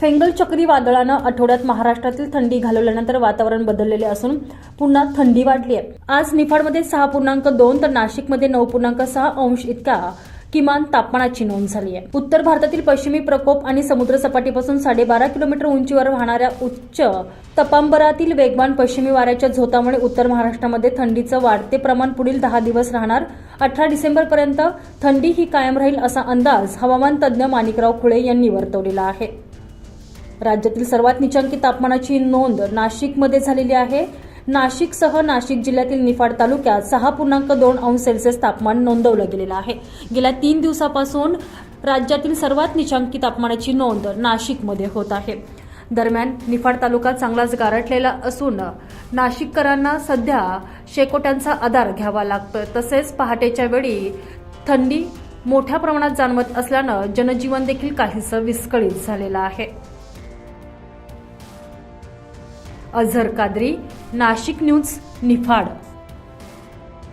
Fengal चक्रीवादळानं आठवड्यात महाराष्ट्रातील थंडी घालवल्यानंतर वातावरण बदललेले असून पुन्हा थंडी वाढली आहे. आज निफाडमध्ये सहा पूर्णांक दोन तर नाशिकमध्ये नऊ पूर्णांक सहा अंश इतका किमान तापमानाची नोंद झाली आहे. उत्तर भारतातील पश्चिमी प्रकोप आणि समुद्रसपाटीपासून साडेबारा किलोमीटर उंचीवर वाहणाऱ्या उच्च तपांबरातील वेगवान पश्चिमी वाऱ्याच्या झोतामुळे उत्तर महाराष्ट्रामध्ये थंडीचं वाढते प्रमाण पुढील दहा दिवस राहणार. अठरा डिसेंबरपर्यंत थंडी ही कायम राहील असा अंदाज हवामान तज्ज्ञ माणिकराव खुळे यांनी वर्तवलेला आहे. राज्यातील सर्वात निचांकी तापमानाची नोंद नाशिकमध्ये झालेली आहे. नाशिकसह नाशिक जिल्ह्यातील निफाड तालुक्यात सहा पूर्णांक दोन अंश सेल्सिअस तापमान नोंदवलं गेलेलं आहे. गेल्या तीन दिवसापासून राज्यातील सर्वात निचांकी तापमानाची नोंद नाशिकमध्ये होत आहे. दरम्यान निफाड तालुका चांगलाच गारठलेला असून नाशिककरांना सध्या शेकोट्यांचा आधार घ्यावा लागतोय. तसेच पहाटेच्या वेळी थंडी मोठ्या प्रमाणात जाणवत असल्यानं जनजीवन देखील काहीसं विस्कळीत झालेलं आहे. अझर कादरी नाशिक न्यूज निफाड.